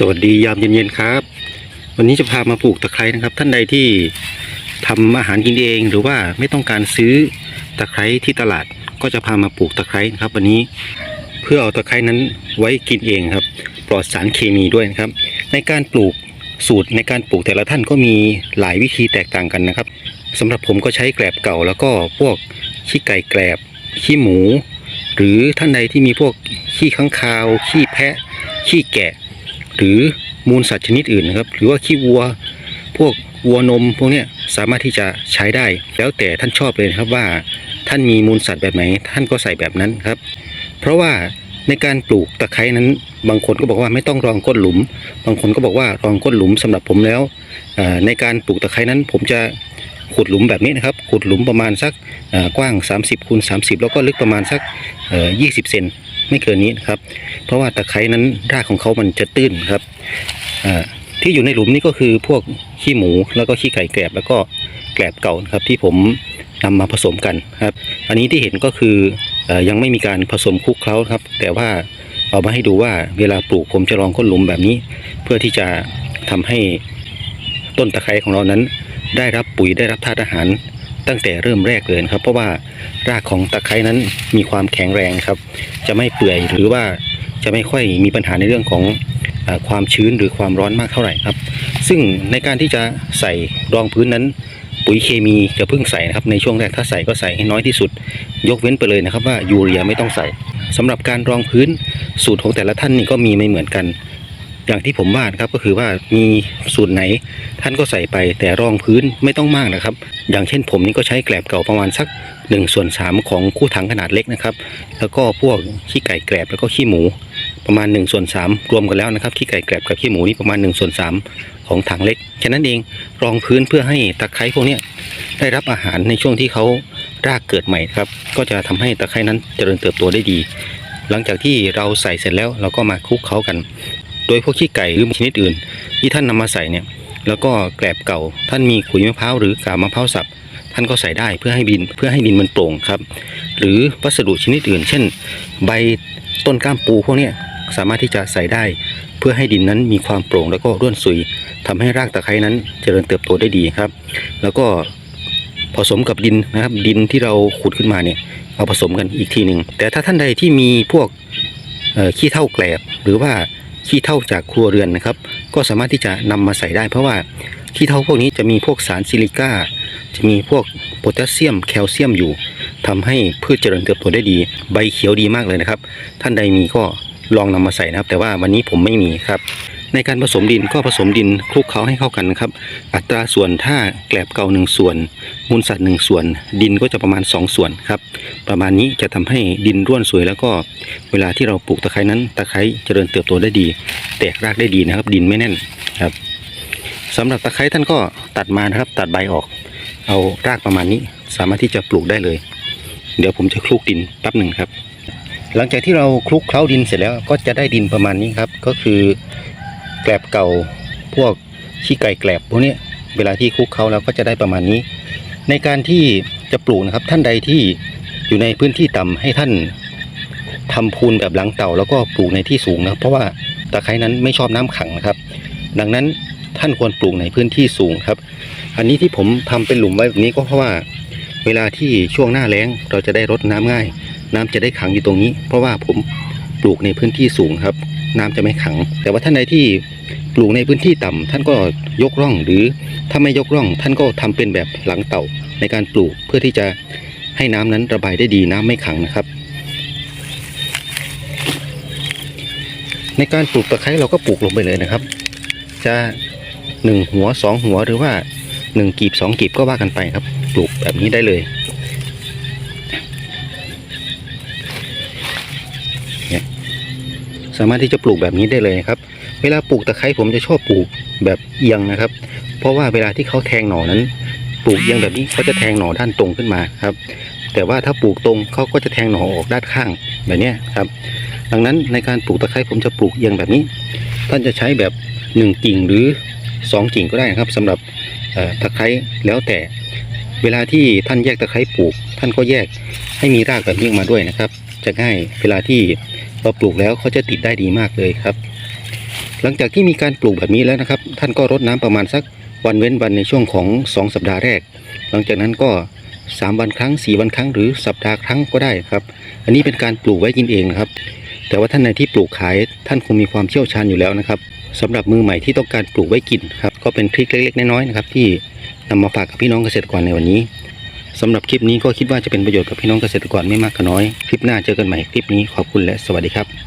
สวัสดียามเย็นๆครับ วันนี้จะพามาปลูกตะไคร้นะครับ ท่านใดที่ทำอาหารกินเอง หรือว่าไม่ต้องการซื้อตะไคร้ที่ตลาดก็จะพามาปลูกตะไคร้นะครับ วันนี้เพื่อเอาตะไคร้นั้นไว้กินเองครับ ปลอดสารเคมีด้วยนะครับ ในการปลูกสูตรในการปลูกแต่ละท่านก็มีหลายวิธีแตกต่างกันนะครับสำหรับผมก็ใช้แกลบเก่า แล้วก็พวกขี้ไก่แกลบขี้หมู หรือท่านใดที่มีพวกขี้ข้างคาวขี้แพะขี้แกะ หรือมูลสัตว์ชนิดอื่นนะครับ หรือว่าขี้วัว พวกวัวนมพวกนี้สามารถที่จะใช้ได้ แล้วแต่ท่านชอบเลยครับว่าท่านมีมูลสัตว์แบบไหน ท่านก็ใส่แบบนั้นครับ เพราะว่าในการปลูกตะไคร้นั้น บางคนก็บอกว่าไม่ต้องรองก้นหลุม บางคนก็บอกว่ารองก้นหลุมสำหรับผมแล้ว ในการปลูกตะไคร้นั้น ผมจะขุดหลุมแบบนี้นะครับ ขุดหลุมประมาณสักกว้าง 30คูณ30 แล้วก็ลึกประมาณสักเอ่อ20 เซน ไม่เกินนี้นะครับ เพราะว่าตะไคร้นั้นรากของเขามันจะตื้นครับที่อยู่ในหลุมนี่ก็คือพวกขี้หมูแล้วก็ขี้ไก่แกลบแล้วก็แกลบเก่าครับที่ผมนำมาผสมกันครับ อันนี้ที่เห็นก็คืออยังไม่มีการผสมคลุกเคล้าครับ แต่ว่าเอามาให้ดูว่าเวลาปลูกผมจะลองก้นหลุมแบบนี้ เพื่อที่จะทำให้ต้นตะไคร้ของเรานั้น ได้รับปุ๋ยได้รับธาตุอาหาร ตั้งแต่เริ่มแรกเลยครับ เพราะว่ารากของตะไคร้นั้นมีความแข็งแรงครับ จะไม่เปื่อยหรือว่าจะไม่ค่อยมีปัญหาในเรื่องของอความชื้นหรือความร้อนมากเท่าไหร่ครับ ซึ่งในการที่จะใส่รองพื้นนั้น ปุ๋ยเคมีจะเพิ่งใส่นะครับในช่วงแรกถ้าใส่ก็ใส่ให้น้อยที่สุด ยกเว้นไปเลยนะครับว่ายูเรียไม่ต้องใส่สำหรับการรองพื้นสูตรของแต่ละท่านนี่ก็มีไม่เหมือนกัน อย่างที่ผมว่านะครับก็คือว่ามีสูตรไหนท่านก็ใส่ไปแต่รองพื้นไม่ต้องมากนะครับ อย่างเช่นผมนี่ก็ใช้แกลบเก่าประมาณสัก1ส่วน3ของคู่ถังขนาดเล็กนะครับ แล้วก็พวกขี้ไก่แกลบแล้วก็ขี้หมู ประมาณ1ส่วน3รวมกันแล้วนะครับขี้ไก่แกลบกับขี้หมูนี่ประมาณ1ส่วน3ของถังเล็กแค่นั้นเองรองพื้นเพื่อให้ตะไคร้พวกนี้ได้รับอาหารในช่วงที่เขารากเกิดใหม่ครับ ก็จะทำให้ตะไคร้นั้นเจริญเติบโตได้ดี หลังจากที่เราใส่เสร็จแล้วเราก็มาคลุกเคล้ากัน โดยพวกขี้ไก่หรือชนิดอื่น ที่ท่านนำมาใส่เนี่ยแล้วก็แกลบเก่าท่านมีขุยมะพร้าวหรือกาบมะพร้าวสับท่านก็ใส่ได้เพื่อให้ดินเพื่อให้ดินมันโปร่งครับ หรือวัสดุชนิดอื่น เช่น ใบต้นก้ามปูพวกนี้สามารถที่จะใส่ได้ เพื่อให้ดินนั้นมีความโปร่งแล้วก็ร่วนซุยทำให้รากตะไคร้นั้นเจริญเติบโตได้ดีครับ แล้วก็ผสมกับดินนะครับ ดินที่เราขุดขึ้นมาเนี่ยเอาผสมกันอีกทีหนึ่งแต่ถ้าท่านใดที่มีพวกขี้เท่าแกลบหรือว่า ขี้เท่าจากครัวเรือนนะครับ ก็สามารถที่จะนำมาใส่ได้ เพราะว่าขี้เท่าพวกนี้จะมีพวกสารซิลิก้า จะมีพวกโพแทสเซียม แคลเซียมอยู่ทำให้พืชเจริญเติบโตได้ดี ใบเขียวดีมากเลยนะครับ ท่านใดมีก็ลองนำมาใส่นะครับ แต่ว่าวันนี้ผมไม่มีครับ ในการผสมดินก็ผสมดินคลุกเคล้าให้เข้ากันนะครับ อัตราส่วนถ้าแกลบเก่าหนึ่งส่วน มูลสัตว์หนึ่งส่วน ดินก็จะประมาณ 2 ส่วนครับ ประมาณนี้จะทำให้ดินร่วนสวยแล้วก็เวลาที่เราปลูกตะไคร้นั้น ตะไคร้เจริญเติบโตได้ดี แตกรากได้ดีนะครับ ดินไม่แน่นครับสำหรับตะไคร้ท่านก็ตัดมานะครับ ตัดใบออก เอารากประมาณนี้สามารถที่จะปลูกได้เลย เดี๋ยวผมจะคลุกดินแป๊บหนึ่งครับ หลังจากที่เราคลุกเคล้าดินเสร็จแล้วก็จะได้ดินประมาณนี้ครับ ก็คือ แกลบเก่าพวกขี้ไก่แกลบพวกนี้เวลาที่คลุกเคล้าแล้วก็จะได้ประมาณนี้ ในการที่จะปลูกนะครับท่านใดที่อยู่ในพื้นที่ต่ำให้ท่านทำพูนแบบหลังเต่าแล้วก็ปลูกในที่สูงนะครับ เพราะว่าตะไคร้นั้นไม่ชอบน้ำขังนะครับ ดังนั้นท่านควรปลูกในพื้นที่สูงครับ อันนี้ที่ผมทำเป็นหลุมไว้แบบนี้ก็เพราะว่า เวลาที่ช่วงหน้าแล้งเราจะได้รดน้ำง่าย น้ำจะได้ขังอยู่ตรงนี้ เพราะว่าผมปลูกในพื้นที่สูงครับ น้ำจะไม่ขัง แต่ว่าท่านใดที่ปลูกในพื้นที่ต่ำท่านก็ยกร่องหรือถ้าไม่ยกร่อง ท่านก็ทำเป็นแบบหลังเต่าในการปลูกเพื่อที่จะให้น้ำนั้นระบายได้ดีน้ำไม่ขังนะครับ ในการปลูกตะไคร้เราก็ปลูกลงไปเลยนะครับ จะหนึ่งหัวสองหัวหรือว่าหนึ่งกีบสองกีบก็ว่ากันไปครับ ปลูกแบบนี้ได้เลย สามารถที่จะปลูกแบบนี้ได้เลยครับ เวลาปลูกตะไคร้ผมจะชอบปลูกแบบเอียงนะครับ เพราะว่าเวลาที่เขาแทงหน่อนั้น ปลูกเอียงแบบนี้เขาจะแทงหน่อด้านตรงขึ้นมาครับ แต่ว่าถ้าปลูกตรงเขาก็จะแทงหน่อออกด้านข้างแบบนี้ครับ ดังนั้นในการปลูกตะไคร้ผมจะปลูกเอียงแบบนี้ ท่านจะใช้แบบหนึ่งกิ่งหรือสองกิ่งก็ได้ครับสำหรับตะไคร้แล้วแต่เวลาที่ท่านแยกตะไคร้ปลูก ท่านก็แยกให้มีรากแบบนี้มาด้วยนะครับ จะง่ายเวลาที่ เราปลูกแล้วเขาจะติดได้ดีมากเลยครับ หลังจากที่มีการปลูกแบบนี้แล้วนะครับ ท่านก็รดน้ำประมาณสักวันเว้นวันในช่วงของ 2 สัปดาห์แรก หลังจากนั้นก็ 3 วันครั้ง 4 วันครั้งหรือสัปดาห์ครั้งก็ได้ครับ อันนี้เป็นการปลูกไว้กินเองนะครับ แต่ว่าท่านใดที่ปลูกขายท่านคงมีความเชี่ยวชาญอยู่แล้วนะครับสำหรับมือใหม่ที่ต้องการปลูกไว้กินครับก็เป็นทริคเล็กๆน้อยๆนะครับที่นำมาฝากกับพี่น้องเกษตรกรในวันนี้ สำหรับคลิปนี้ก็คิดว่าจะเป็นประโยชน์กับพี่น้องเกษตรกรไม่มากก็น้อย คลิปหน้าเจอกันใหม่คลิปนี้ขอบคุณและสวัสดีครับ